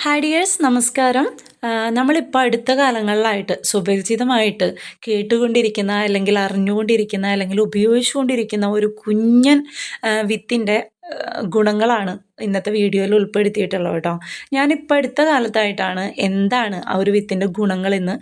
Hi dears നമസ്കാരം. നമ്മളിപ്പോൾ അടുത്ത കാലങ്ങളിലായിട്ട് സുപരിചിതമായിട്ട് കേട്ടുകൊണ്ടിരിക്കുന്ന അല്ലെങ്കിൽ അറിഞ്ഞുകൊണ്ടിരിക്കുന്ന അല്ലെങ്കിൽ ഉപയോഗിച്ചുകൊണ്ടിരിക്കുന്ന ഒരു കുഞ്ഞൻ വിത്തിന്റെ ഗുണങ്ങളാണ് ഇന്നത്തെ വീഡിയോയിൽ ഉൾപ്പെടുത്തിയിട്ടുള്ളത് കേട്ടോ. ഞാനിപ്പോൾ അടുത്ത കാലത്തായിട്ടാണ് എന്താണ് ആ ഒരു വിത്തിന്റെ ഗുണങ്ങളെന്ന്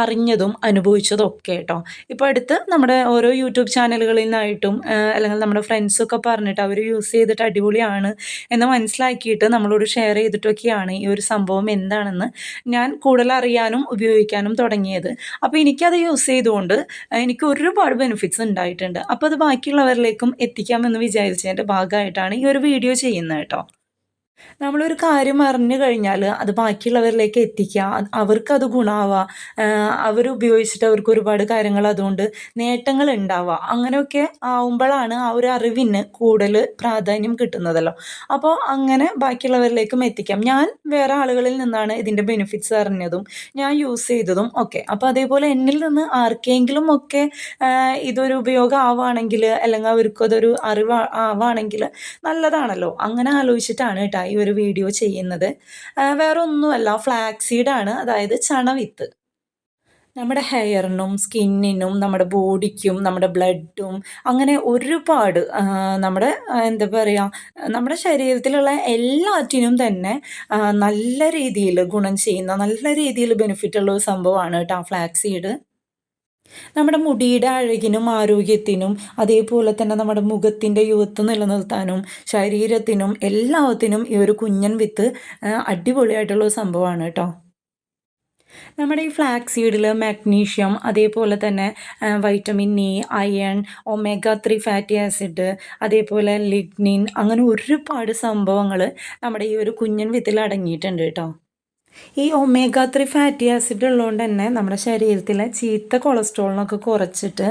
അറിഞ്ഞതും അനുഭവിച്ചതും ഒക്കെ കേട്ടോ. ഇപ്പോൾ അടുത്ത് നമ്മുടെ ഓരോ യൂട്യൂബ് ചാനലുകളിൽ നിന്നായിട്ടും അല്ലെങ്കിൽ നമ്മുടെ ഫ്രണ്ട്സൊക്കെ പറഞ്ഞിട്ട് അവർ യൂസ് ചെയ്തിട്ട് അടിപൊളിയാണ് എന്ന് മനസ്സിലാക്കിയിട്ട് നമ്മളോട് ഷെയർ ചെയ്തിട്ടൊക്കെയാണ് ഈ ഒരു സംഭവം എന്താണെന്ന് ഞാൻ കൂടുതൽ അറിയാനും ഉപയോഗിക്കാനും തുടങ്ങിയത്. അപ്പോൾ എനിക്കത് യൂസ് ചെയ്തുകൊണ്ട് എനിക്ക് ഒരുപാട് ബെനിഫിറ്റ്സ് ഉണ്ടായിട്ടുണ്ട്. അപ്പോൾ അത് ബാക്കിയുള്ളവരിലേക്കും എത്തിക്കാമെന്ന് വിചാരിച്ചതിന്റെ ഭാഗമായിട്ടാണ് ഈ ഒരു വീഡിയോ ചെയ്യുന്നത്. കേട്ടോ നമ്മളൊരു കാര്യം അറിഞ്ഞു കഴിഞ്ഞാൽ അത് ബാക്കിയുള്ളവരിലേക്ക് എത്തിക്കുക. അവർക്കത് ഗുണമാവുക അവർ ഉപയോഗിച്ചിട്ട് അവർക്ക് ഒരുപാട് കാര്യങ്ങൾ അതുകൊണ്ട് നേട്ടങ്ങൾ ഉണ്ടാവുക അങ്ങനെയൊക്കെ ആവുമ്പോഴാണ് ആ ഒരു അറിവിന് കൂടുതൽ പ്രാധാന്യം കിട്ടുന്നതല്ലോ. അപ്പോൾ അങ്ങനെ ബാക്കിയുള്ളവരിലേക്കും എത്തിക്കാം. ഞാൻ വേറെ ആളുകളിൽ നിന്നാണ് ഇതിന്റെ ബെനിഫിറ്റ്സ് അറിഞ്ഞതും ഞാൻ യൂസ് ചെയ്തതും ഒക്കെ. അപ്പോൾ അതേപോലെ എന്നിൽ നിന്ന് ആർക്കെങ്കിലും ഒക്കെ ഇതൊരു ഉപയോഗം ആവുകയാണെങ്കിൽ അല്ലെങ്കിൽ അവർക്കതൊരു അറിവ് ആവുകയാണെങ്കിൽ നല്ലതാണല്ലോ. അങ്ങനെ ആലോചിച്ചിട്ടാണ് കേട്ടോ ഈ ഒരു വീഡിയോ ചെയ്യുന്നത്. വേറെ ഒന്നുമല്ല ഫ്ലാക്സീഡാണ് അതായത് ചണവിത്ത്. നമ്മുടെ ഹെയറിനും സ്കിന്നിനും നമ്മുടെ ബോഡിക്കും നമ്മുടെ ബ്ലഡും അങ്ങനെ ഒരുപാട് നമ്മുടെ എന്താ പറയുക നമ്മുടെ ശരീരത്തിലുള്ള എല്ലാറ്റിനും തന്നെ നല്ല രീതിയിൽ ഗുണം ചെയ്യുന്ന നല്ല രീതിയിൽ ബെനിഫിറ്റ് ഉള്ള ഒരു സംഭവമാണ് കേട്ടോ ഫ്ലാക്സീഡ് നമ്മുടെ മുടിയുടെ അഴകിനും ആരോഗ്യത്തിനും അതേപോലെ തന്നെ നമ്മുടെ മുഖത്തിന്റെ യുവത്വം നിലനിർത്താനും ശരീരത്തിനും എല്ലാത്തിനും ഈ ഒരു കുഞ്ഞൻ വിത്ത് അടിപൊളിയായിട്ടുള്ള ഒരു സംഭവമാണ് കേട്ടോ. നമ്മുടെ ഈ ഫ്ലാക്സ് സീഡിൽ മാഗ്നീഷ്യം അതേപോലെ തന്നെ vitamin E iron omega three fatty acid അതേപോലെ ലിഗ്നിൻ അങ്ങനെ ഒരുപാട് സംഭവങ്ങൾ നമ്മുടെ ഈ ഒരു കുഞ്ഞൻ വിത്തിൽ അടങ്ങിയിട്ടുണ്ട് കേട്ടോ. ഈ ഒമേഗ ത്രീ ഫാറ്റി ആസിഡ് ഉള്ളതുകൊണ്ട് തന്നെ നമ്മുടെ ശരീരത്തിലെ ചീത്ത കൊളസ്ട്രോളിനൊക്കെ കുറച്ചിട്ട്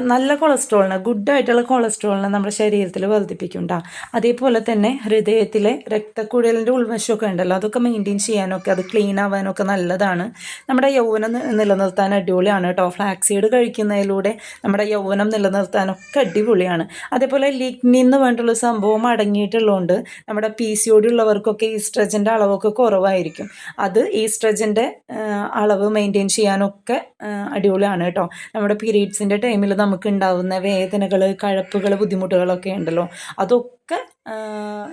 നല്ല കൊളസ്ട്രോളിന് ഗുഡായിട്ടുള്ള കൊളസ്ട്രോളിനെ നമ്മുടെ ശരീരത്തിൽ വർദ്ധിപ്പിക്കുന്നുണ്ട അതേപോലെ തന്നെ ഹൃദയത്തിലെ രക്തക്കുഴലിന്റെ ഉൾവശമൊക്കെ ഉണ്ടല്ലോ അതൊക്കെ മെയിന്റെയിൻ ചെയ്യാനൊക്കെ അത് ക്ലീൻ ആവാനൊക്കെ നല്ലതാണ്. നമ്മുടെ യൗവനം നിലനിർത്താൻ അടിപൊളിയാണ് കേട്ടോ. ഫ്ലാക്സീഡ് കഴിക്കുന്നതിലൂടെ നമ്മുടെ യൗവനം നിലനിർത്താനൊക്കെ അടിപൊളിയാണ്. അതേപോലെ ലിഗ്നിൻ എന്ന് സംഭവം അടങ്ങിയിട്ടുള്ളതുകൊണ്ട് നമ്മുടെ പി സി ഒ ഡി ഉള്ളവർക്കൊക്കെ ഈസ്ട്രജന്റെ അളവൊക്കെ കുറവായിരിക്കും. അത് ഈസ്ട്രജന്റെ അളവ് മെയിന്റെയിൻ ചെയ്യാനൊക്കെ അടിപൊളിയാണ് കേട്ടോ. നമ്മുടെ പീരീഡ്സിന്റെ ടൈമിൽ നമുക്ക് ഉണ്ടാകുന്ന വേദനകൾ കഴപ്പുകൾ ബുദ്ധിമുട്ടുകളൊക്കെ ഉണ്ടല്ലോ. അതൊക്കെ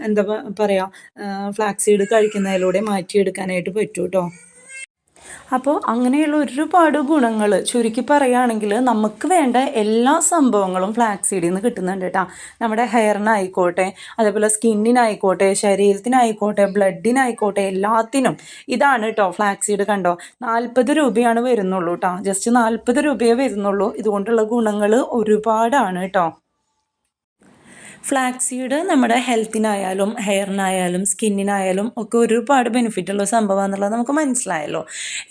എന്താ പറയുക ഫ്ലാക്സീഡ് കഴിക്കുന്നതിലൂടെ മാറ്റിയെടുക്കാനായിട്ട് പറ്റൂ കേട്ടോ. അപ്പോൾ അങ്ങനെയുള്ള ഒരുപാട് ഗുണങ്ങൾ ചുരുക്കി പറയുകയാണെങ്കിൽ നമുക്ക് വേണ്ട എല്ലാ സംഭവങ്ങളും ഫ്ലാക്സ് സീഡിൽ നിന്ന് കിട്ടുന്നുണ്ട് കേട്ടോ നമ്മുടെ ഹെയറിനായിക്കോട്ടെ അതേപോലെ സ്കിന്നിനായിക്കോട്ടെ ശരീരത്തിനായിക്കോട്ടെ ബ്ലഡിനായിക്കോട്ടെ എല്ലാത്തിനും ഇതാണ് കേട്ടോ ഫ്ലാക്സ് സീഡ് കണ്ടോ. നാൽപ്പത് രൂപയാണ് വരുന്നുള്ളൂ കേട്ടോ ജസ്റ്റ് നാൽപ്പത് രൂപയേ വരുന്നുള്ളൂ. ഇതുകൊണ്ടുള്ള ഗുണങ്ങൾ ഒരുപാടാണ് കേട്ടോ ഫ്ലാക്സീഡ് നമ്മുടെ ഹെൽത്തിനായാലും ഹെയറിനായാലും സ്കിന്നിനായാലും ഒക്കെ ഒരുപാട് ബെനിഫിറ്റ് ഉള്ള സംഭവം എന്നുള്ളത് നമുക്ക് മനസ്സിലായല്ലോ.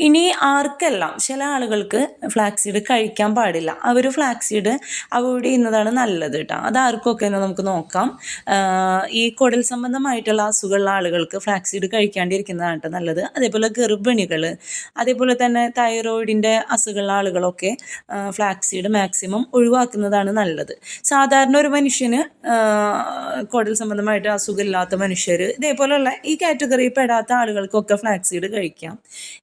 ഇനി ആർക്കെല്ലാം ചില ആളുകൾക്ക് ഫ്ലാക്സീഡ് കഴിക്കാൻ പാടില്ല. അവർ ഫ്ലാക്സീഡ് അവോയ്ഡ് ചെയ്യുന്നതാണ് നല്ലത് കേട്ടോ അത് ആർക്കൊക്കെ എന്ന് നമുക്ക് നോക്കാം. ഈ കുടൽ സംബന്ധമായിട്ടുള്ള അസുഖമുള്ള ആളുകൾക്ക് ഫ്ലാക്സീഡ് കഴിക്കാണ്ടിരിക്കുന്നതാണ് കേട്ടോ നല്ലത്. അതേപോലെ ഗർഭിണികൾ അതേപോലെ തന്നെ തൈറോയിഡിന്റെ അസുഖമുള്ള ആളുകളൊക്കെ ഫ്ലാക്സീഡ് മാക്സിമം ഒഴിവാക്കുന്നതാണ് നല്ലത്. സാധാരണ ഒരു മനുഷ്യന് കുടൽ സംബന്ധമായിട്ട് അസുഖമില്ലാത്ത മനുഷ്യർ ഇതേപോലെയുള്ള ഈ കാറ്റഗറിയിൽ പെടാത്ത ആളുകൾക്കൊക്കെ ഫ്ലാക്സീഡ് കഴിക്കാം.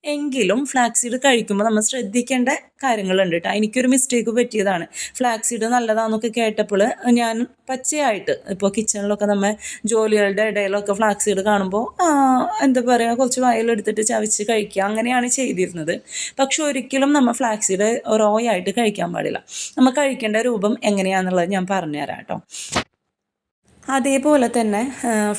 എങ്കിലും ഫ്ലാക്സീഡ് കഴിക്കുമ്പോൾ നമ്മൾ ശ്രദ്ധിക്കേണ്ട കാര്യങ്ങളുണ്ട് കേട്ടോ. എനിക്കൊരു മിസ്റ്റേക്ക് പറ്റിയതാണ്. ഫ്ലാക്സീഡ് നല്ലതാണെന്നൊക്കെ കേട്ടപ്പോൾ ഞാൻ പച്ചയായിട്ട് ഇപ്പോൾ കിച്ചണിലൊക്കെ നമ്മൾ ജോലികളുടെ ഇടയിലൊക്കെ ഫ്ലാക്സീഡ് കാണുമ്പോൾ എന്താ പറയുക കുറച്ച് വയലെടുത്തിട്ട് ചവച്ച് കഴിക്കുക അങ്ങനെയാണ് ചെയ്തിരുന്നത്. പക്ഷെ ഒരിക്കലും നമ്മൾ ഫ്ലാക്സീഡ് റോ ആയിട്ട് കഴിക്കാൻ പാടില്ല. നമ്മൾ കഴിക്കേണ്ട രൂപം എങ്ങനെയാണെന്നുള്ളത് ഞാൻ പറഞ്ഞുതരാം കേട്ടോ. അതേപോലെ തന്നെ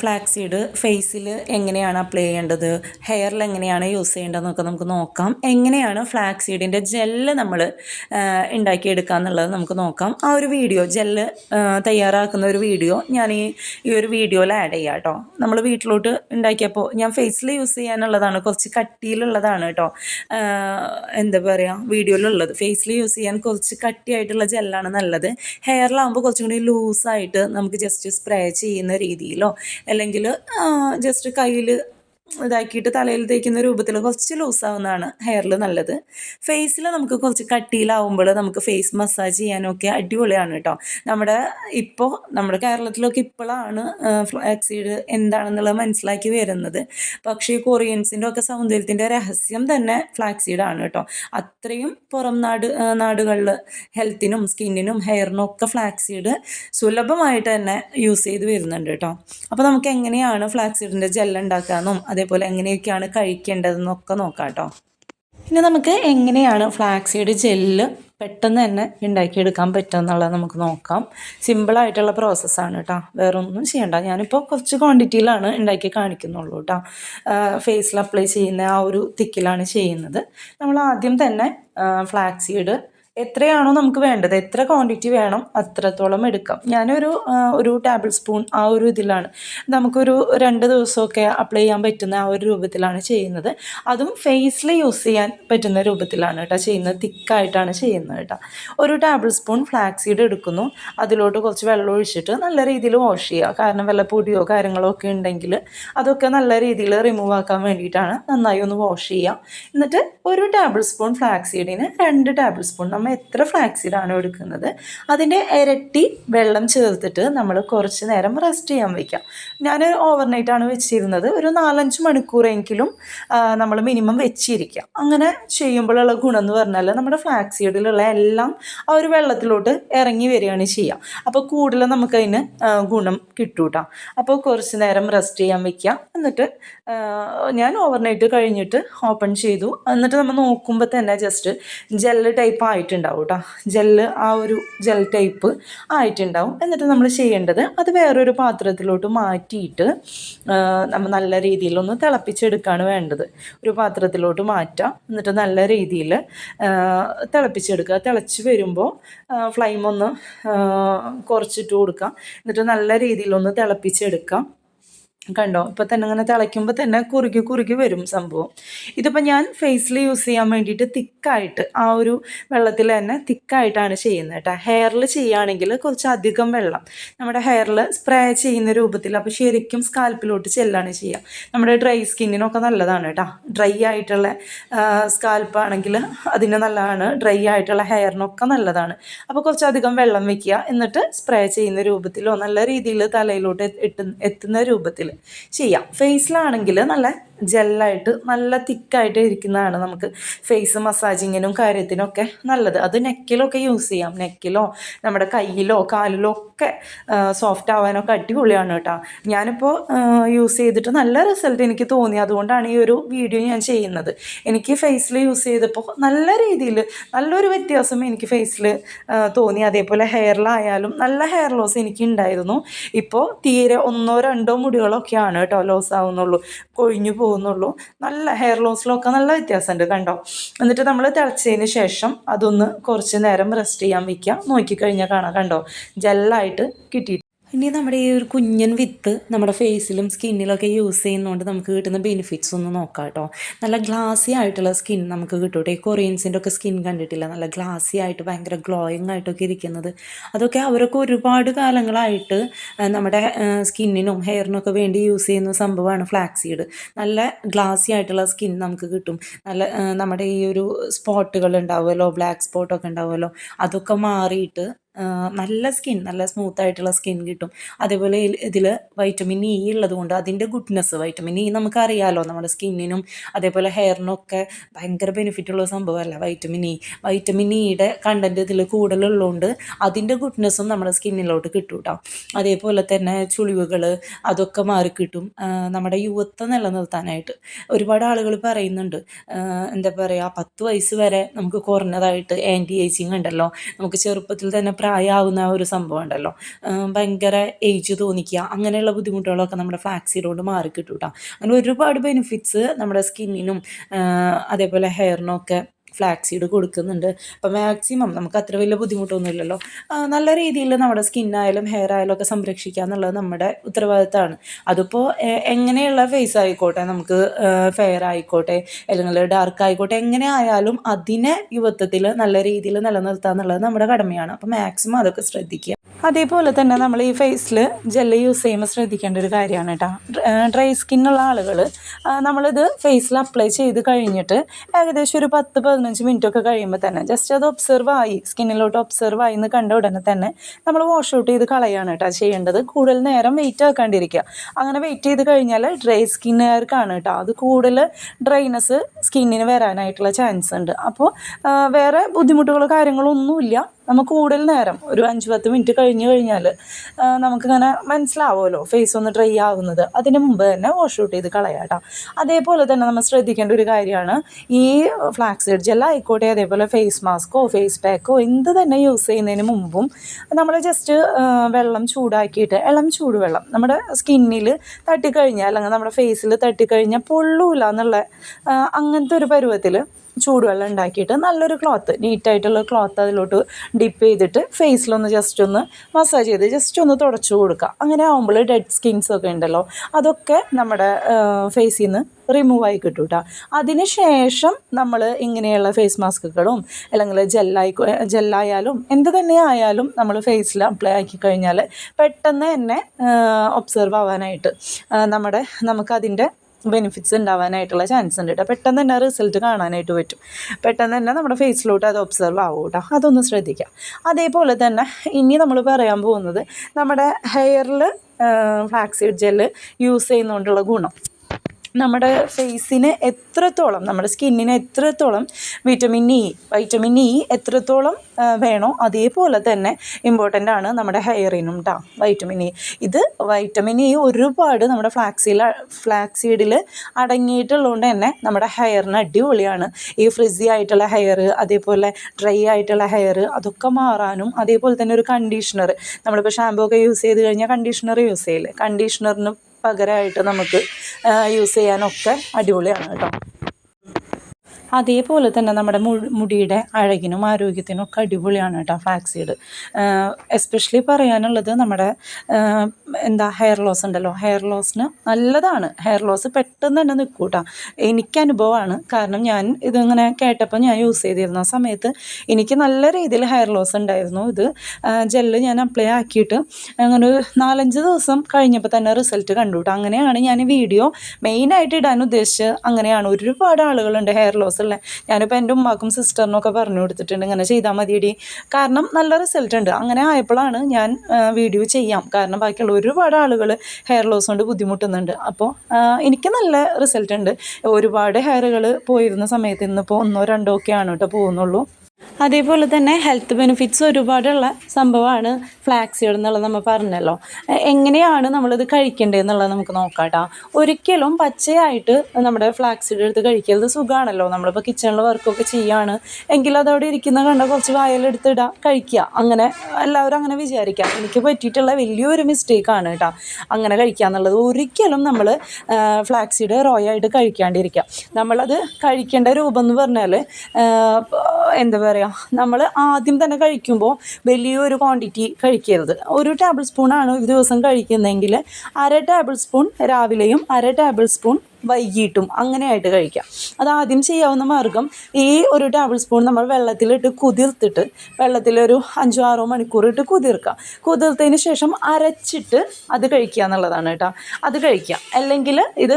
ഫ്ലാക്സീഡ് ഫേസിൽ എങ്ങനെയാണ് അപ്ലൈ ചെയ്യേണ്ടത്? ഹെയറിൽ എങ്ങനെയാണ് യൂസ് ചെയ്യേണ്ടതെന്നൊക്കെ നമുക്ക് നോക്കാം. എങ്ങനെയാണ് ഫ്ലാക്സീഡിന്റെ ജെല്ല് നമ്മൾ ഉണ്ടാക്കിയെടുക്കുക എന്നുള്ളത് നമുക്ക് നോക്കാം. ആ ഒരു വീഡിയോ ജെല്ല് തയ്യാറാക്കുന്ന ഒരു വീഡിയോ ഞാൻ ഈ ഈ ഒരു വീഡിയോയിൽ ആഡ് ചെയ്യാം കേട്ടോ നമ്മൾ വീട്ടിലോട്ട് ഉണ്ടാക്കിയപ്പോൾ ഞാൻ ഫേസിൽ യൂസ് ചെയ്യാനുള്ളതാണ് കുറച്ച് കട്ടിയിലുള്ളതാണ് കേട്ടോ എന്താ പറയുക വീഡിയോയിലുള്ളത് ഫേസിൽ യൂസ് ചെയ്യാൻ കുറച്ച് കട്ടിയായിട്ടുള്ള ജെല്ലാണ് നല്ലത്. ഹെയറിലാകുമ്പോൾ കുറച്ചും കൂടി ലൂസായിട്ട് നമുക്ക് ജസ്റ്റ് സ്പ്രേ ചെയ്യുന്ന രീതിയിലോ അല്ലെങ്കിൽ ജസ്റ്റ് കയ്യിൽ ഇതാക്കിയിട്ട് തലയിൽ തേക്കുന്ന രൂപത്തിൽ കുറച്ച് ലൂസാവുന്നതാണ് ഹെയറിൽ നല്ലത്. ഫേസിൽ നമുക്ക് കുറച്ച് കട്ടിയിലാവുമ്പോൾ നമുക്ക് ഫേസ് മസാജ് ചെയ്യാനൊക്കെ അടിപൊളിയാണ് കേട്ടോ നമ്മുടെ ഇപ്പോൾ നമ്മുടെ കേരളത്തിലൊക്കെ ഇപ്പോഴാണ് ഫ്ലാക്സീഡ് എന്താണെന്നുള്ളത് മനസ്സിലാക്കി വരുന്നത്. പക്ഷേ കൊറിയൻസിന്റെ ഒക്കെ സൗന്ദര്യത്തിന്റെ രഹസ്യം തന്നെ ഫ്ലാക്സീഡ് ആണ് കേട്ടോ അത്രയും പുറം നാട് നാടുകളിൽ ഹെൽത്തിനും സ്കിന്നിനും ഹെയറിനും ഒക്കെ ഫ്ലാക്സീഡ് സുലഭമായിട്ട് തന്നെ യൂസ് ചെയ്ത് വരുന്നുണ്ട് കേട്ടോ അപ്പോൾ നമുക്ക് എങ്ങനെയാണ് ഫ്ലാക്സീഡിന്റെ ജെല്ലുണ്ടാക്കാമെന്നും ഉണ്ടാക്കാമെന്നും അതേപോലെ എങ്ങനെയൊക്കെയാണ് കഴിക്കേണ്ടതെന്നൊക്കെ നോക്കാം കേട്ടോ. ഇനി നമുക്ക് എങ്ങനെയാണ് ഫ്ലാക്സീഡ് ജെല്ല് പെട്ടെന്ന് തന്നെ ഉണ്ടാക്കിയെടുക്കാൻ പറ്റുമെന്നുള്ളത് നമുക്ക് നോക്കാം. സിമ്പിളായിട്ടുള്ള പ്രോസസ്സാണ് കേട്ടോ. വേറെ ഒന്നും ചെയ്യണ്ട. ഞാനിപ്പോൾ കുറച്ച് ക്വാണ്ടിറ്റിയിലാണ് ഉണ്ടാക്കി കാണിക്കുന്നുള്ളൂ കേട്ടോ. ഫേസിൽ അപ്ലൈ ചെയ്യുന്ന ആ ഒരു തിക്കിലാണ് ചെയ്യുന്നത്. നമ്മൾ ആദ്യം തന്നെ ഫ്ലാക്സീഡ് എത്രയാണോ നമുക്ക് വേണ്ടത് എത്ര ക്വാണ്ടിറ്റി വേണം അത്രത്തോളം എടുക്കാം. ഞാനൊരു ഒരു ടേബിൾ സ്പൂൺ ആ ഒരു ഇതിലാണ്. നമുക്കൊരു രണ്ട് ദിവസമൊക്കെ അപ്ലൈ ചെയ്യാൻ പറ്റുന്ന ആ ഒരു രൂപത്തിലാണ് ചെയ്യുന്നത്. അതും ഫേസിൽ യൂസ് ചെയ്യാൻ പറ്റുന്ന രൂപത്തിലാണ് കേട്ടോ ചെയ്യുന്നത്. തിക്കായിട്ടാണ് ചെയ്യുന്നത് കേട്ടോ. ഒരു ടേബിൾ സ്പൂൺ ഫ്ലാക്സ് സീഡ് എടുക്കുന്നു. അതിലോട്ട് കുറച്ച് വെള്ളം ഒഴിച്ചിട്ട് നല്ല രീതിയിൽ വാഷ് ചെയ്യുക. കാരണം വല്ല പൊടിയോ കാര്യങ്ങളോ ഒക്കെ ഉണ്ടെങ്കിൽ അതൊക്കെ നല്ല രീതിയിൽ റിമൂവ് ആക്കാൻ വേണ്ടിയിട്ടാണ് നന്നായി ഒന്ന് വാഷ് ചെയ്യുക. എന്നിട്ട് ഒരു ടേബിൾ സ്പൂൺ ഫ്ലാക്സ് സീഡിന് രണ്ട് ടേബിൾ സ്പൂൺ നമ്മൾ എത്ര ഫ്ലാക്സിഡാണോ എടുക്കുന്നത് അതിന്റെ ഇരട്ടി വെള്ളം ചേർത്തിട്ട് നമ്മൾ കുറച്ച് നേരം റെസ്റ്റ് ചെയ്യാൻ വയ്ക്കാം ഞാൻ ഓവർനൈറ്റാണ് വെച്ചിരുന്നത്. ഒരു നാലഞ്ച് മണിക്കൂറെങ്കിലും നമ്മൾ മിനിമം വെച്ചിരിക്കാം. അങ്ങനെ ചെയ്യുമ്പോഴുള്ള ഗുണം എന്ന് പറഞ്ഞാൽ നമ്മുടെ ഫ്ലാക്സീഡിലുള്ള എല്ലാം ആ ഒരു വെള്ളത്തിലോട്ട് ഇറങ്ങി വരികയാണ് ചെയ്യുക. അപ്പോൾ കൂടുതൽ നമുക്കതിന് ഗുണം കിട്ടൂട്ടോ. അപ്പോൾ കുറച്ച് നേരം റെസ്റ്റ് ചെയ്യാൻ വയ്ക്കുക എന്നിട്ട് ഞാൻ ഓവർനൈറ്റ് കഴിഞ്ഞിട്ട് ഓപ്പൺ ചെയ്തു. എന്നിട്ട് നമ്മൾ നോക്കുമ്പോൾ തന്നെ ജസ്റ്റ് ജെല്ല് ടൈപ്പ് ആയിട്ട് ആയിട്ടുണ്ടാവും കേട്ടോ ജെല്ല് ആ ഒരു ജെൽ ടൈപ്പ് ആയിട്ടുണ്ടാവും. എന്നിട്ട് നമ്മൾ ചെയ്യേണ്ടത് അത് വേറൊരു പാത്രത്തിലോട്ട് മാറ്റിയിട്ട് നമ്മൾ നല്ല രീതിയിലൊന്ന് തിളപ്പിച്ചെടുക്കുകയാണ് വേണ്ടത്. ഒരു പാത്രത്തിലോട്ട് മാറ്റാം. എന്നിട്ട് നല്ല രീതിയിൽ തിളപ്പിച്ചെടുക്കുക. തിളച്ച് വരുമ്പോൾ ഫ്ലെയിം ഒന്ന് കുറച്ചിട്ട് കൊടുക്കാം. എന്നിട്ട് നല്ല രീതിയിലൊന്ന് തിളപ്പിച്ചെടുക്കാം. കണ്ടോ? ഇപ്പോൾ തന്നെ അങ്ങനെ തിളയ്ക്കുമ്പോൾ തന്നെ കുറുകി കുറുകി വരും സംഭവം. ഇതിപ്പോൾ ഞാൻ ഫേസിൽ യൂസ് ചെയ്യാൻ വേണ്ടിയിട്ട് തിക്കായിട്ട് ആ ഒരു വെള്ളത്തിൽ തന്നെ തിക്കായിട്ടാണ് ചെയ്യുന്നത് കേട്ടോ. ഹെയറിൽ ചെയ്യുകയാണെങ്കിൽ കുറച്ച് അധികം വെള്ളം. നമ്മുടെ ഹെയറിൽ സ്പ്രേ ചെയ്യുന്ന രൂപത്തിൽ അപ്പോൾ ശരിക്കും സ്കാൽപ്പിലോട്ട് ചെല്ലാണ് ചെയ്യുക. നമ്മുടെ ഡ്രൈ സ്കിന്നിനൊക്കെ നല്ലതാണ് കേട്ടോ. ഡ്രൈ ആയിട്ടുള്ള സ്കാൽപ്പാണെങ്കിൽ അതിന് നല്ലതാണ്. ഡ്രൈ ആയിട്ടുള്ള ഹെയറിനൊക്കെ നല്ലതാണ്. അപ്പോൾ കുറച്ചധികം വെള്ളം വെക്കുക. എന്നിട്ട് സ്പ്രേ ചെയ്യുന്ന രൂപത്തിലോ നല്ല രീതിയിൽ തലയിലോട്ട് എത്തുന്ന രൂപത്തിൽ ചെയ്യാം. ഫേസിലാണെങ്കിൽ നല്ല ജെല്ലായിട്ട് നല്ല തിക്കായിട്ട് ഇരിക്കുന്നതാണ് നമുക്ക് ഫേസ് മസാജിങ്ങിനും കാര്യത്തിനൊക്കെ നല്ലത്. അത് നെക്കിലൊക്കെ യൂസ് ചെയ്യാം. നെക്കിലോ നമ്മുടെ കയ്യിലോ കാലിലോ ഒക്കെ സോഫ്റ്റ് ആവാനൊക്കെ അടിപൊളിയാണ് കേട്ടോ. ഞാനിപ്പോൾ യൂസ് ചെയ്തിട്ട് നല്ല റിസൾട്ട് എനിക്ക് തോന്നി. അതുകൊണ്ടാണ് ഈ ഒരു വീഡിയോ ഞാൻ ചെയ്യുന്നത്. എനിക്ക് ഫേസിൽ യൂസ് ചെയ്തപ്പോൾ നല്ല രീതിയിൽ നല്ലൊരു വ്യത്യാസം എനിക്ക് ഫേസിൽ തോന്നി. അതേപോലെ ഹെയറിലായാലും നല്ല ഹെയർ ലോസ് എനിക്ക് ഉണ്ടായിരുന്നു. ഇപ്പോൾ തീരെ ഒന്നോ രണ്ടോ മുടികളൊക്കെയാണ് കേട്ടോ ലോസ് ആവുന്നുള്ളൂ കൊഴിഞ്ഞു പോകും പോകുന്നുള്ളൂ. നല്ല ഹെയർ ലോസിലൊക്കെ നല്ല വ്യത്യാസമുണ്ട് കണ്ടോ? എന്നിട്ട് നമ്മൾ തിളച്ചതിന് ശേഷം അതൊന്ന് കുറച്ച് നേരം റെസ്റ്റ് ചെയ്യാൻ വയ്ക്കുക. നോക്കിക്കഴിഞ്ഞാൽ കാണാം കണ്ടോ? ജെല്ലായിട്ട് കിട്ടിയിട്ട് ഇനി നമ്മുടെ ഈ ഒരു കുഞ്ഞൻ വിത്ത് നമ്മുടെ ഫേസിലും സ്കിന്നിലൊക്കെ യൂസ് ചെയ്യുന്നതുകൊണ്ട് നമുക്ക് കിട്ടുന്ന ബെനിഫിറ്റ്സ് ഒന്ന് നോക്കാം കേട്ടോ നല്ല ഗ്ലാസി ആയിട്ടുള്ള സ്കിൻ നമുക്ക് കിട്ടും ഈ കൊറിയൻസിന്റെ ഒക്കെ സ്കിൻ കണ്ടിട്ടില്ല? നല്ല ഗ്ലാസി ആയിട്ട് ഭയങ്കര ഗ്ലോയിങ് ആയിട്ടൊക്കെ ഇരിക്കുന്നത്. അതൊക്കെ അവരൊക്കെ ഒരുപാട് കാലങ്ങളായിട്ട് നമ്മുടെ സ്കിന്നിനും ഹെയറിനൊക്കെ വേണ്ടി യൂസ് ചെയ്യുന്ന സംഭവമാണ് ഫ്ലാക്സീഡ് നല്ല ഗ്ലാസി ആയിട്ടുള്ള സ്കിൻ നമുക്ക് കിട്ടും. നല്ല നമ്മുടെ ഈ ഒരു സ്പോട്ടുകൾ ഉണ്ടാവുമല്ലോ ബ്ലാക്ക് സ്പോട്ടൊക്കെ ഉണ്ടാവുമല്ലോ അതൊക്കെ മാറിയിട്ട് നല്ല സ്കിൻ നല്ല സ്മൂത്ത് ആയിട്ടുള്ള സ്കിൻ കിട്ടും. അതേപോലെ ഇതിൽ വൈറ്റമിൻ ഇ ഉള്ളത് കൊണ്ട് അതിന്റെ ഗുഡ്നെസ് വൈറ്റമിൻ ഇ നമുക്കറിയാമല്ലോ നമ്മുടെ സ്കിന്നിനും അതേപോലെ ഹെയറിനൊക്കെ ഭയങ്കര ബെനിഫിറ്റ് ഉള്ള സംഭവമല്ല വൈറ്റമിൻ ഇ വൈറ്റമിൻ ഇയുടെ കണ്ടന്റ് ഇതിൽ കൂടുതലുള്ളതുകൊണ്ട് അതിന്റെ ഗുഡ്നെസ്സും നമ്മുടെ സ്കിന്നിലോട്ട് കിട്ടും കേട്ടോ അതേപോലെ തന്നെ ചുളിവുകൾ അതൊക്കെ മാറി കിട്ടും. നമ്മുടെ യുവത്വം നിലനിർത്താനായിട്ട്. ഒരുപാട് ആളുകൾ പറയുന്നുണ്ട്. എന്താ പറയുക പത്ത് വയസ്സ് വരെ നമുക്ക് കുറഞ്ഞതായിട്ട് ആന്റി ഏജിങ് ഉണ്ടല്ലോ. നമുക്ക് ചെറുപ്പത്തിൽ തന്നെ പ്രായമാവുന്ന ഒരു സംഭവം ഉണ്ടല്ലോ ഭയങ്കര ഏജ് തോന്നിക്കുക അങ്ങനെയുള്ള ബുദ്ധിമുട്ടുകളൊക്കെ നമ്മുടെ ഫ്ലാക്സീഡ് മാറി കിട്ടൂട്ടാ കേട്ടോ അങ്ങനെ ഒരുപാട് ബെനിഫിറ്റ്സ് നമ്മുടെ സ്കിന്നിനും അതേപോലെ ഹെയറിനും ഒക്കെ ഫ്ലാക്സീഡ് കൊടുക്കുന്നുണ്ട്. അപ്പോൾ മാക്സിമം നമുക്ക് അത്ര വലിയ ബുദ്ധിമുട്ടൊന്നുമില്ലല്ലോ. നല്ല രീതിയിൽ നമ്മുടെ സ്കിന്നായാലും ഹെയർ ആയാലും ഒക്കെ സംരക്ഷിക്കുക എന്നുള്ളത് നമ്മുടെ ഉത്തരവാദിത്തമാണ്. അതിപ്പോൾ എങ്ങനെയുള്ള ഫേസ് ആയിക്കോട്ടെ നമുക്ക് ഫെയർ ആയിക്കോട്ടെ അല്ലെങ്കിൽ ഡാർക്ക് ആയിക്കോട്ടെ എങ്ങനെ ആയാലും അതിനെ യുവത്വത്തിൽ നല്ല രീതിയിൽ നിലനിർത്തുക എന്നുള്ളത് നമ്മുടെ കടമയാണ്. അപ്പോൾ മാക്സിമം അതൊക്കെ ശ്രദ്ധിക്കുക. അതേപോലെ തന്നെ നമ്മൾ ഈ ഫേസിൽ ജെല്ല് യൂസ് ചെയ്യുമ്പോൾ ശ്രദ്ധിക്കേണ്ട ഒരു കാര്യമാണ് കേട്ടോ. ഡ്രൈ സ്കിന്നുള്ള ആളുകൾ നമ്മളിത് ഫേസിൽ അപ്ലൈ ചെയ്ത് കഴിഞ്ഞിട്ട് ഏകദേശം ഒരു പത്ത് പതിനഞ്ച് മിനിറ്റ് ഒക്കെ കഴിയുമ്പോൾ തന്നെ ജസ്റ്റ് അത് ഒബ്സർവ് ആയി സ്കിന്നിലോട്ട് ഒബ്സർവ് ആയി എന്ന് കണ്ട ഉടനെ തന്നെ നമ്മൾ വാഷ് ഔട്ട് ചെയ്ത് കളയാണ് കേട്ടോ ചെയ്യേണ്ടത്. കൂടുതൽ നേരം വെയിറ്റ് ആക്കാണ്ടിരിക്കുക. അങ്ങനെ വെയിറ്റ് ചെയ്ത് കഴിഞ്ഞാൽ ഡ്രൈ സ്കിന്നുകാർക്കാണ് കേട്ടോ. അത് കൂടുതൽ ഡ്രൈനെസ് സ്കിന്നിന് വരാനായിട്ടുള്ള ചാൻസ് ഉണ്ട്. അപ്പോൾ വേറെ ബുദ്ധിമുട്ടുകളോ കാര്യങ്ങളോ ഒന്നുമില്ല. നമുക്ക് കൂടുതൽ നേരം ഒരു അഞ്ച് പത്ത് മിനിറ്റ് കഴിഞ്ഞ് കഴിഞ്ഞാൽ നമുക്കിങ്ങനെ മനസ്സിലാവുമല്ലോ ഫേസ് ഒന്ന് ഡ്രൈ ആകുന്നത് അതിന് മുമ്പ് തന്നെ വാഷ് ഔട്ട് ചെയ്ത് കളയാട്ടോ അതേപോലെ തന്നെ നമ്മൾ ശ്രദ്ധിക്കേണ്ട ഒരു കാര്യമാണ് ഈ ഫ്ലാക്സീഡ് ജെൽ ആയിക്കോട്ടെ അതേപോലെ ഫേസ് മാസ്കോ ഫേസ് പാക്കോ എന്ത് തന്നെ യൂസ് ചെയ്യുന്നതിന് മുമ്പും നമ്മൾ ജസ്റ്റ് വെള്ളം ചൂടാക്കിയിട്ട് ഇളം ചൂടുവെള്ളം നമ്മുടെ സ്കിന്നിൽ തട്ടിക്കഴിഞ്ഞാൽ അല്ലെങ്കിൽ നമ്മുടെ ഫേസിൽ തട്ടിക്കഴിഞ്ഞാൽ പൊള്ളൂല എന്നുള്ള അങ്ങനത്തെ ഒരു പരുവത്തിൽ ചൂടുവെള്ളം ഉണ്ടാക്കിയിട്ട് നല്ലൊരു ക്ലോത്ത് നീറ്റായിട്ടുള്ള ക്ലോത്ത് അതിലോട്ട് ഡിപ്പ് ചെയ്തിട്ട് ഫേസിലൊന്ന് ജസ്റ്റ് ഒന്ന് മസാജ് ചെയ്ത് ജസ്റ്റ് ഒന്ന് തുടച്ചു കൊടുക്കുക. അങ്ങനെ ആകുമ്പോൾ ഡെഡ് സ്കിൻസ് ഒക്കെ ഉണ്ടല്ലോ അതൊക്കെ നമ്മുടെ ഫേസിൽ നിന്ന് റിമൂവ് ആയി കിട്ടും കേട്ടോ അതിന് ശേഷം നമ്മൾ ഇങ്ങനെയുള്ള ഫേസ് മാസ്കുകളും അല്ലെങ്കിൽ ജെല്ലായി ജെല്ലായാലും എന്ത് തന്നെ ആയാലും നമ്മൾ ഫേസിൽ അപ്ലൈ ആക്കി കഴിഞ്ഞാൽ പെട്ടെന്ന് തന്നെ ഒബ്സർവ് ആവാനായിട്ട് നമ്മുടെ നമുക്കതിന്റെ ബെനിഫിറ്റ്സ് ഉണ്ടാവാനായിട്ടുള്ള ചാൻസ് ഉണ്ട് കേട്ടോ പെട്ടെന്ന് തന്നെ റിസൾട്ട് കാണാനായിട്ട് പറ്റും. പെട്ടെന്ന് തന്നെ നമ്മുടെ ഫേസിലോട്ട് അത് ഒബ്സർവ് ആവും കേട്ടോ അതൊന്ന് ശ്രദ്ധിക്കാം. അതേപോലെ തന്നെ ഇനി നമ്മൾ പറയാൻ പോകുന്നത് നമ്മുടെ ഹെയറിൽ ഫ്ലാക്സീഡ് ജെല്ല് യൂസ് ചെയ്യുന്നതുകൊണ്ടുള്ള ഗുണം. നമ്മുടെ ഫേസിന് എത്രത്തോളം നമ്മുടെ സ്കിന്നിന് എത്രത്തോളം വിറ്റമിൻ ഇ വൈറ്റമിൻ ഇ എത്രത്തോളം വേണോ അതേപോലെ തന്നെ ഇമ്പോർട്ടന്റ് ആണ് നമ്മുടെ ഹെയറിനും കേട്ടോ വൈറ്റമിൻ ഇ ഇത് വൈറ്റമിൻ ഇ ഒരുപാട് നമ്മുടെ ഫ്ലാക്സിൽ ഫ്ലാക്സീഡിൽ അടങ്ങിയിട്ടുള്ളതുകൊണ്ട് തന്നെ നമ്മുടെ ഹെയറിന് അടിപൊളിയാണ്. ഈ ഫ്രിസി ആയിട്ടുള്ള ഹെയർ അതേപോലെ ഡ്രൈ ആയിട്ടുള്ള ഹെയർ അതൊക്കെ മാറാനും അതേപോലെ തന്നെ ഒരു കണ്ടീഷണർ നമ്മളിപ്പോൾ ഷാമ്പൂ ഒക്കെ യൂസ് ചെയ്ത് കഴിഞ്ഞാൽ കണ്ടീഷണർ യൂസ് ചെയ്യില്ലേ കണ്ടീഷണറിന് പകരമായിട്ട് നമുക്ക് യൂസ് ചെയ്യാനൊക്കെ അടിപൊളിയാണ് കേട്ടോ. അതേപോലെ തന്നെ നമ്മുടെ മുടിയുടെ അഴകിനും ആരോഗ്യത്തിനും ഒക്കെ അടിപൊളിയാണ് കേട്ടോ ഫാക്സീഡ് എസ്പെഷ്യലി പറയാനുള്ളത് നമ്മുടെ എന്താ ഹെയർ ലോസ് ഉണ്ടല്ലോ. ഹെയർ ലോസിന് നല്ലതാണ്. ഹെയർ ലോസ് പെട്ടെന്ന് തന്നെ നിൽക്കും കേട്ടോ എനിക്ക് അനുഭവമാണ്. കാരണം ഞാൻ ഇതിങ്ങനെ കേട്ടപ്പോൾ ഞാൻ യൂസ് ചെയ്തിരുന്ന. സമയത്ത് എനിക്ക് നല്ല രീതിയിൽ ഹെയർ ലോസ് ഉണ്ടായിരുന്നു. ഇത് ജെല്ല് ഞാൻ അപ്ലൈ ആക്കിയിട്ട് അങ്ങനെ ഒരു നാലഞ്ച് ദിവസം കഴിഞ്ഞപ്പോൾ തന്നെ റിസൾട്ട് കണ്ടു കേട്ടോ അങ്ങനെയാണ് ഞാൻ വീഡിയോ മെയിനായിട്ട് ഇടാൻ ഉദ്ദേശിച്ചത്. അങ്ങനെയാണ് ഒരുപാട് ആളുകളുണ്ട് ഹെയർ ലോസ് ഉള്ള. ഞാനിപ്പോൾ എന്റെ ഉമ്മാക്കും സിസ്റ്ററിനും ഒക്കെ പറഞ്ഞു കൊടുത്തിട്ടുണ്ട്. ഇങ്ങനെ ചെയ്താൽ മതിയടി. കാരണം നല്ല റിസൾട്ട് ഉണ്ട്. അങ്ങനെ ആയപ്പോഴാണ് ഞാൻ വീഡിയോ ചെയ്യാം. കാരണം ബാക്കിയുള്ള ഒരുപാട് ആളുകൾ ഹെയർ ലോസ് കൊണ്ട് ബുദ്ധിമുട്ടുന്നുണ്ട്. അപ്പോൾ എനിക്ക് നല്ല റിസൾട്ട് ഉണ്ട്. ഒരുപാട് ഹെയറുകൾ പോയിരുന്ന സമയത്ത് ഇന്നിപ്പോൾ ഒന്നോ രണ്ടോ ഒക്കെയാണ് കേട്ടോ പോകുന്നുള്ളൂ. അതേപോലെ തന്നെ ഹെൽത്ത് ബെനിഫിറ്റ്സ് ഒരുപാടുള്ള സംഭവമാണ് ഫ്ലാക്സീഡ് എന്നുള്ളത് നമ്മൾ പറഞ്ഞല്ലോ. എങ്ങനെയാണ് നമ്മളിത് കഴിക്കേണ്ടതെന്നുള്ളത് നമുക്ക് നോക്കാം ഒരിക്കലും പച്ചയായിട്ട് നമ്മുടെ ഫ്ലാക്സീഡ് എടുത്ത് കഴിക്കരുത്. സുഖമാണല്ലോ നമ്മളിപ്പോൾ കിച്ചണിൽ വർക്കൊക്കെ ചെയ്യാണ്. എങ്കിൽ അതവിടെ ഇരിക്കുന്ന കണ്ട കുറച്ച് വായലെടുത്തിടുക കഴിക്കുക അങ്ങനെ എല്ലാവരും അങ്ങനെ വിചാരിക്കാം. എനിക്ക് പറ്റിയിട്ടുള്ള വലിയൊരു മിസ്റ്റേക്കാണ് കേട്ടോ. അങ്ങനെ കഴിക്കുക എന്നുള്ളത്. ഒരിക്കലും നമ്മൾ ഫ്ലാക്സീഡ് റോയായിട്ട് കഴിക്കാണ്ടിരിക്കുക നമ്മളത് കഴിക്കേണ്ട രൂപം എന്ന് പറഞ്ഞാൽ എന്താ പറയുക നമ്മൾ ആദ്യം തന്നെ കഴിക്കുമ്പോൾ വലിയൊരു ക്വാണ്ടിറ്റി കഴിക്കരുത്. ഒരു ടേബിൾ സ്പൂണാണ് ഒരു ദിവസം കഴിക്കുന്നതെങ്കിൽ അര ടേബിൾ സ്പൂൺ രാവിലെയും അര ടേബിൾ സ്പൂൺ വൈകിട്ടും അങ്ങനെയായിട്ട് കഴിക്കാം. അത് ആദ്യം ചെയ്യാവുന്ന മാർഗം ഈ ഒരു ടേബിൾ സ്പൂൺ നമ്മൾ വെള്ളത്തിലിട്ട് കുതിർത്തിട്ട് വെള്ളത്തിലൊരു അഞ്ചോ ആറോ മണിക്കൂർ ഇട്ട് കുതിർക്കാം. കുതിർത്തതിന് ശേഷം അരച്ചിട്ട് അത് കഴിക്കുക എന്നുള്ളതാണ് കേട്ടോ. അത് കഴിക്കുക അല്ലെങ്കിൽ ഇത്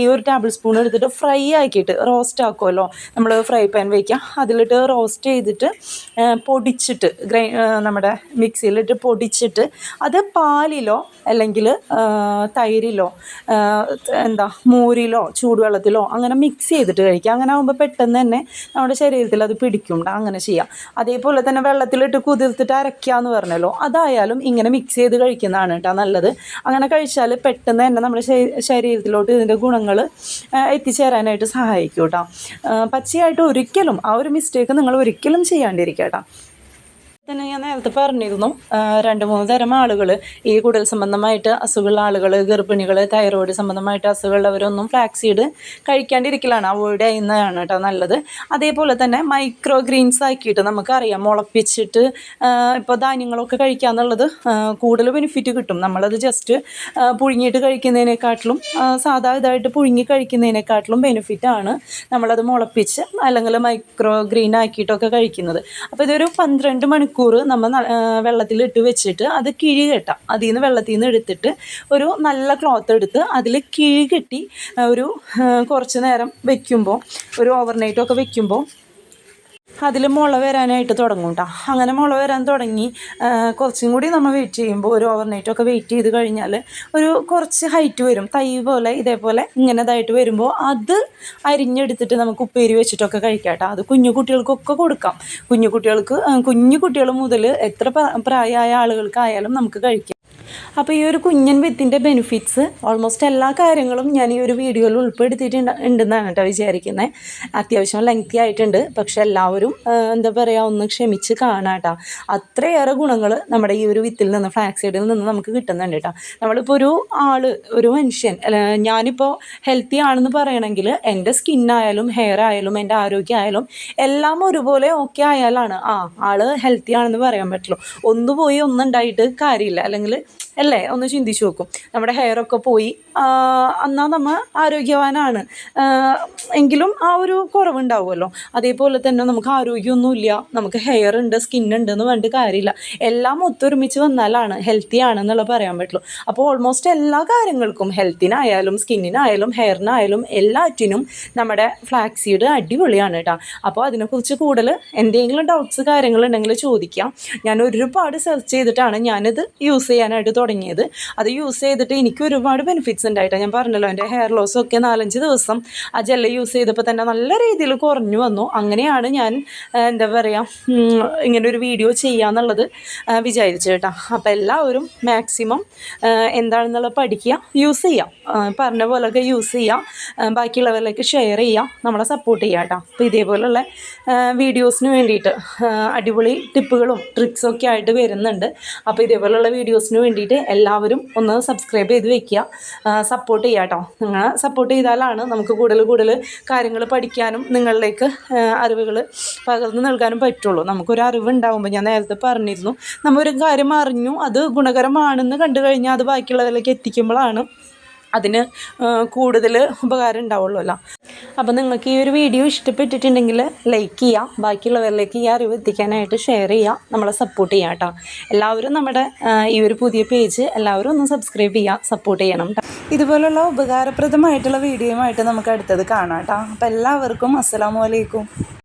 ഈ ഒരു ടേബിൾ സ്പൂൺ എടുത്തിട്ട് ഫ്രൈ ആക്കിയിട്ട് റോസ്റ്റ് ആക്കുമല്ലോ. നമ്മൾ ഫ്രൈ പാൻ വയ്ക്കുക അതിലിട്ട് റോസ്റ്റ് ചെയ്തിട്ട് പൊടിച്ചിട്ട് ഗ്രൈ നമ്മുടെ മിക്സിയിലിട്ട് പൊടിച്ചിട്ട് അത് പാലിലോ അല്ലെങ്കിൽ തൈരിലോ എന്താ എന്താ മോരിലോ ചൂടുവെള്ളത്തിലോ അങ്ങനെ മിക്സ് ചെയ്തിട്ട് കഴിക്കുക. അങ്ങനെ ആകുമ്പോൾ പെട്ടെന്ന് തന്നെ നമ്മുടെ ശരീരത്തിൽ അത് പിടിക്കും. അങ്ങനെ ചെയ്യാം. അതേപോലെ തന്നെ വെള്ളത്തിലിട്ട് കുതിർത്തിട്ട് അരയ്ക്കുക എന്ന് പറഞ്ഞല്ലോ. അതായാലും ഇങ്ങനെ മിക്സ് ചെയ്ത് കഴിക്കുന്നതാണ് കേട്ടോ നല്ലത്. അങ്ങനെ കഴിച്ചാൽ പെട്ടെന്ന് തന്നെ നമ്മുടെ ശരീരത്തിലോട്ട് ഇതിന്റെ ഗുണങ്ങൾ എത്തിച്ചേരാനായിട്ട് സഹായിക്കും കേട്ടോ പച്ചയായിട്ട് ഒരിക്കലും ആ ഒരു മിസ്റ്റേക്ക് നിങ്ങൾ ഒരിക്കലും ചെയ്യാണ്ടിരിക്കുക കേട്ടോ തന്നെ ഞാൻ നേരത്തെ പറഞ്ഞിരുന്നു. രണ്ട് മൂന്ന് തരം ആളുകൾ ഈ കുടൽ സംബന്ധമായിട്ട് അസുഖമുള്ള ആളുകൾ ഗർഭിണികൾ തൈറോയിഡ് സംബന്ധമായിട്ട് അസുഖമുള്ളവരൊന്നും ഫ്ലാക്സീഡ് സീഡ് കഴിക്കാണ്ടിരിക്കലാണ്. അവോയ്ഡ് ചെയ്യുന്നതാണ് കേട്ടോ നല്ലത്. അതേപോലെ തന്നെ മൈക്രോ ഗ്രീൻസ് ആക്കിയിട്ട് നമുക്കറിയാം മുളപ്പിച്ചിട്ട് ഇപ്പോൾ ധാന്യങ്ങളൊക്കെ കഴിക്കുക എന്നുള്ളത് കൂടുതൽ ബെനിഫിറ്റ് കിട്ടും. നമ്മളത് ജസ്റ്റ് പുഴുങ്ങിയിട്ട് കഴിക്കുന്നതിനെക്കാട്ടിലും സാധാ ഇതായിട്ട് പുഴുങ്ങി കഴിക്കുന്നതിനെക്കാട്ടിലും ബെനിഫിറ്റാണ് നമ്മളത് മുളപ്പിച്ച് അല്ലെങ്കിൽ മൈക്രോ ഗ്രീൻ ആക്കിയിട്ടൊക്കെ കഴിക്കുന്നത്. അപ്പോൾ ഇതൊരു പന്ത്രണ്ട് മണിക്കൂർ നമ്മൾ വെള്ളത്തിൽ ഇട്ട് വെച്ചിട്ട് അത് കിഴി കെട്ടാം. അതിൽ നിന്ന് വെള്ളത്തിൽ നിന്ന് എടുത്തിട്ട് ഒരു നല്ല ക്ലോത്ത് എടുത്ത് അതിൽ കിഴി കെട്ടി ഒരു കുറച്ച് നേരം വെക്കുമ്പോൾ ഒരു ഓവർനൈറ്റൊക്കെ വെക്കുമ്പോൾ അതിൽ മുള വരാനായിട്ട് തുടങ്ങും കേട്ടോ അങ്ങനെ മുള വരാൻ തുടങ്ങി കുറച്ചും കൂടി നമ്മൾ വെയിറ്റ് ചെയ്യുമ്പോൾ ഒരു ഓവർ ഓവർനൈറ്റൊക്കെ വെയിറ്റ് ചെയ്ത് കഴിഞ്ഞാൽ ഒരു കുറച്ച് ഹൈറ്റ് വരും. തൈ പോലെ ഇതേപോലെ ഇങ്ങനെതായിട്ട് വരുമ്പോൾ അത് അരിഞ്ഞെടുത്തിട്ട് നമുക്ക് ഉപ്പേരി വെച്ചിട്ടൊക്കെ കഴിക്കാം കേട്ടോ അത് കുഞ്ഞു കുട്ടികൾക്കൊക്കെ കൊടുക്കാം. കുഞ്ഞു കുട്ടികൾക്ക് കുഞ്ഞു കുട്ടികൾ മുതൽ എത്ര പ്ര- പ്രായമായ ആളുകൾക്കായാലും നമുക്ക് കഴിക്കാം. അപ്പോൾ ഈ ഒരു കുഞ്ഞൻ വിത്തിന്റെ ബെനിഫിറ്റ്സ് ഓൾമോസ്റ്റ് എല്ലാ കാര്യങ്ങളും ഞാൻ ഈ ഒരു വീഡിയോയിൽ ഉൾപ്പെടുത്തിയിട്ടുണ്ട് ഉണ്ടെന്നാണ് കേട്ടോ വിചാരിക്കുന്നത് അത്യാവശ്യം ലെങ്തി ആയിട്ടുണ്ട്. പക്ഷെ എല്ലാവരും എന്താ പറയുക ഒന്ന് ക്ഷമിച്ച് കാണാട്ടോ അത്രയേറെ ഗുണങ്ങൾ നമ്മുടെ ഈ ഒരു വിത്തിൽ നിന്ന് ഫ്ലാക്സൈഡിൽ സീഡിൽ നിന്ന് നമുക്ക് കിട്ടുന്നുണ്ട് കേട്ടോ നമ്മളിപ്പോൾ ഒരു ആൾ ഒരു മനുഷ്യൻ ഞാനിപ്പോൾ ഹെൽത്തി ആണെന്ന് പറയണമെങ്കിൽ എന്റെ സ്കിന്നായാലും ഹെയർ ആയാലും എന്റെ ആരോഗ്യമായാലും എല്ലാം ഒരുപോലെ ഓക്കെ ആയാലാണ് ആ ആൾ ഹെൽത്തി ആണെന്ന് പറയാൻ പറ്റുള്ളൂ. ഒന്ന് പോയി ഒന്നുണ്ടായിട്ട് കാര്യമില്ല. അല്ലെങ്കിൽ അല്ലേ? ഒന്ന് ചിന്തിച്ചു നോക്കും. നമ്മുടെ ഹെയറൊക്കെ പോയി. എന്നാൽ നമ്മൾ ആരോഗ്യവാനാണ്. എങ്കിലും ആ ഒരു കുറവുണ്ടാവുമല്ലോ. അതേപോലെ തന്നെ നമുക്ക് ആരോഗ്യമൊന്നുമില്ല. നമുക്ക് ഹെയർ ഉണ്ട് സ്കിൻ ഉണ്ട് എന്ന് പറഞ്ഞിട്ട് കാര്യമില്ല. എല്ലാം ഒത്തൊരുമിച്ച് വന്നാലാണ് ഹെൽത്തി ആണെന്നുള്ള പറയാൻ പറ്റുള്ളൂ. അപ്പോൾ ഓൾമോസ്റ്റ് എല്ലാ കാര്യങ്ങൾക്കും ഹെൽത്തിനായാലും സ്കിന്നിനായാലും ഹെയറിനായാലും എല്ലാറ്റിനും നമ്മുടെ ഫ്ലാക്സീഡ് അടിപൊളിയാണ് കേട്ടോ. അപ്പോൾ അതിനെക്കുറിച്ച് കൂടുതൽ എന്തെങ്കിലും ഡൗട്ട്സ് കാര്യങ്ങളുണ്ടെങ്കിൽ ചോദിക്കാം. ഞാൻ ഒരുപാട് സെർച്ച് ചെയ്തിട്ടാണ് ഞാനിത് യൂസ് ചെയ്യാനായിട്ട് തുടങ്ങിയത്. അത് യൂസ് ചെയ്തിട്ട് എനിക്ക് ഒരുപാട് ബെനിഫിറ്റ്സ് ഉണ്ടായിട്ട്. ഞാൻ പറഞ്ഞല്ലോ എന്റെ ഹെയർ ലോസ് ഒക്കെ നാലഞ്ച് ദിവസം ആ ജെല്ല് യൂസ് ചെയ്തപ്പോൾ തന്നെ നല്ല രീതിയിൽ കുറഞ്ഞു വന്നു. അങ്ങനെയാണ് ഞാൻ എന്താ പറയുക ഇങ്ങനെ ഒരു വീഡിയോ ചെയ്യാന്നുള്ളത് വിചാരിച്ചു കേട്ടോ. അപ്പോൾ എല്ലാവരും മാക്സിമം എന്താണെന്നുള്ളത് പഠിക്കുക യൂസ് ചെയ്യാം പറഞ്ഞ പോലെയൊക്കെ യൂസ് ചെയ്യാം ബാക്കിയുള്ളവരിലേക്ക് ഷെയർ ചെയ്യാം നമ്മളെ സപ്പോർട്ട് ചെയ്യാം കേട്ടോ. അപ്പോൾ ഇതേപോലെയുള്ള വീഡിയോസിന് വേണ്ടിയിട്ട് അടിപൊളി ടിപ്പുകളും ട്രിക്സും ഒക്കെ ആയിട്ട് വരുന്നുണ്ട്. അപ്പോൾ ഇതേപോലെയുള്ള വീഡിയോസിന് വേണ്ടിയിട്ട് എല്ലാവരും ഒന്ന് സബ്സ്ക്രൈബ് ചെയ്ത് വെക്കുക. സപ്പോർട്ട് ചെയ്യുക കേട്ടോ നിങ്ങൾ സപ്പോർട്ട് ചെയ്താലാണ് നമുക്ക് കൂടുതൽ കൂടുതൽ കാര്യങ്ങൾ പഠിക്കാനും നിങ്ങളിലേക്ക് അറിവുകൾ പകർന്നു നൽകാനും പറ്റുള്ളൂ. നമുക്കൊരു അറിവ് ഉണ്ടാകുമ്പോൾ ഞാൻ നേരത്തെ പറഞ്ഞിരുന്നു. നമ്മൾ ഒരു കാര്യം അറിഞ്ഞു അത് ഗുണകരമാണെന്ന് കണ്ടു കഴിഞ്ഞാൽ അത് ബാക്കിയുള്ളവരിലേക്ക് എത്തിക്കുമ്പോഴാണ് അതിന് കൂടുതൽ ഉപകാരം ഉണ്ടാവുള്ളൂല്ലോ. അപ്പോൾ നിങ്ങൾക്ക് ഈ ഒരു വീഡിയോ ഇഷ്ടപ്പെട്ടിട്ടുണ്ടെങ്കിൽ ലൈക്ക് ചെയ്യുക ബാക്കിയുള്ളവരിലേക്ക് ഈ അറിവ് എത്തിക്കാനായിട്ട് ഷെയർ ചെയ്യുക നമ്മളെ സപ്പോർട്ട് ചെയ്യുക കേട്ടോ. എല്ലാവരും നമ്മുടെ ഈ ഒരു പുതിയ പേജ് എല്ലാവരും ഒന്ന് സബ്സ്ക്രൈബ് ചെയ്യുക സപ്പോർട്ട് ചെയ്യണം. ഇതുപോലുള്ള ഉപകാരപ്രദമായിട്ടുള്ള വീഡിയോയുമായിട്ട് നമുക്ക് അടുത്തത് കാണാം കേട്ടോ അപ്പോൾ എല്ലാവർക്കും അസ്സാം അലൈക്കും.